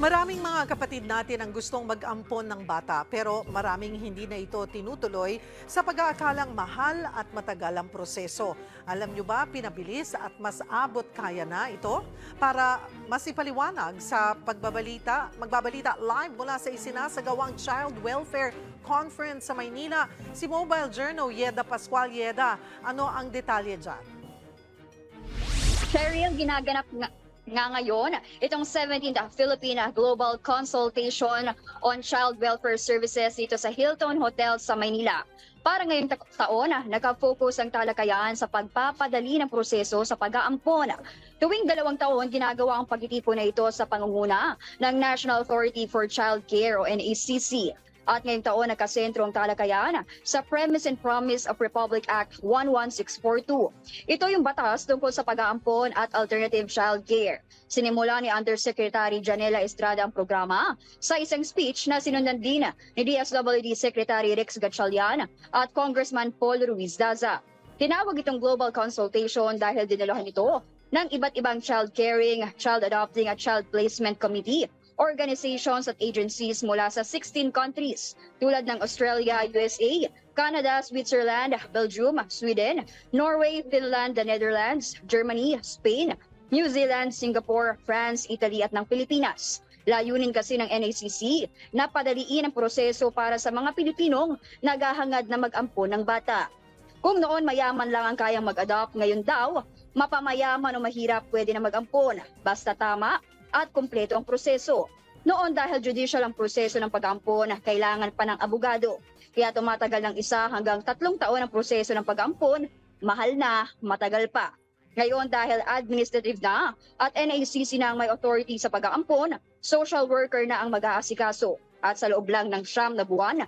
Maraming mga kapatid natin ang gustong mag-ampon ng bata pero maraming hindi na ito tinutuloy sa pag-aakalang mahal at matagal ang proseso. Alam nyo ba, pinabilis at mas abot kaya na ito? Para mas ipaliwanag sa pagbabalita, magbabalita live mula sa isinasagawang Child Welfare Conference sa Maynila, si Mobile Journal Yeda Pascual Yeda. Ano ang detalye dyan? Cheryl, ginaganap nga, nga ngayon itong 17th Philippine Global Consultation on Child Welfare Services dito sa Hilton Hotel sa Maynila. Para ngayong ta- taon, nakafocus ang talakayan sa pagpapadali ng proseso sa pag-aampon. Tuwing dalawang taon, ginagawa ang pagtitipon na ito sa pangunguna ng National Authority for Child Care o NACC. At ngayong taon, nakasentro ang talakayan sa Premise and Promise of Republic Act 11642. Ito yung batas tungkol sa pag-aampon at alternative child care. Sinimula ni Undersecretary Janela Estrada ang programa sa isang speech na sinundan din ni DSWD Secretary Rex Gatchalian at Congressman Paul Ruiz Daza. Tinawag itong global consultation dahil dinalahan ito ng iba't ibang child caring, child adopting at child placement committee organizations at agencies mula sa 16 countries tulad ng Australia, USA, Canada, Switzerland, Belgium, Sweden, Norway, Finland, the Netherlands, Germany, Spain, New Zealand, Singapore, France, Italy at ng Pilipinas. Layunin kasi ng NACC na padaliin ang proseso para sa mga Pilipinong naghahangad na mag-ampon ng bata. Kung noon mayaman lang ang kayang mag-adopt, ngayon daw, mapamayaman o mahirap pwede na mag-ampon. Basta tama at kumpleto ang proseso. Noon dahil judicial ang proseso ng pag-ampon, kailangan pa ng abogado. Kaya tumatagal ng isa hanggang tatlong taon ang proseso ng pag-ampon, mahal na, matagal pa. Ngayon dahil administrative na at NACC na ang may authority sa pag-aampon, social worker na ang mag-aasikaso. At sa loob lang ng siyam na buwan,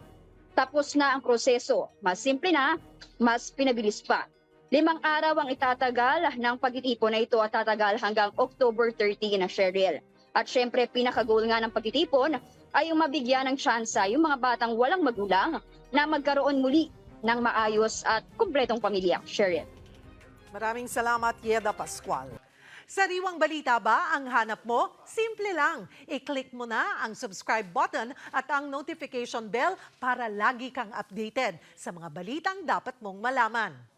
tapos na ang proseso. Mas simple na, mas pinabilis pa. Limang araw ang itatagal ng pagtitipon na ito at tatagal hanggang October 30 na Cheryl. At syempre, pinakagul nga ng pagtitipon ay yung mabigyan ng tsansa yung mga batang walang magulang na magkaroon muli ng maayos at kumpletong pamilya. Cheryl. Maraming salamat, Yeda Pascual. Sariwang balita ba ang hanap mo? Simple lang. I-click mo na ang subscribe button at ang notification bell para lagi kang updated sa mga balitang dapat mong malaman.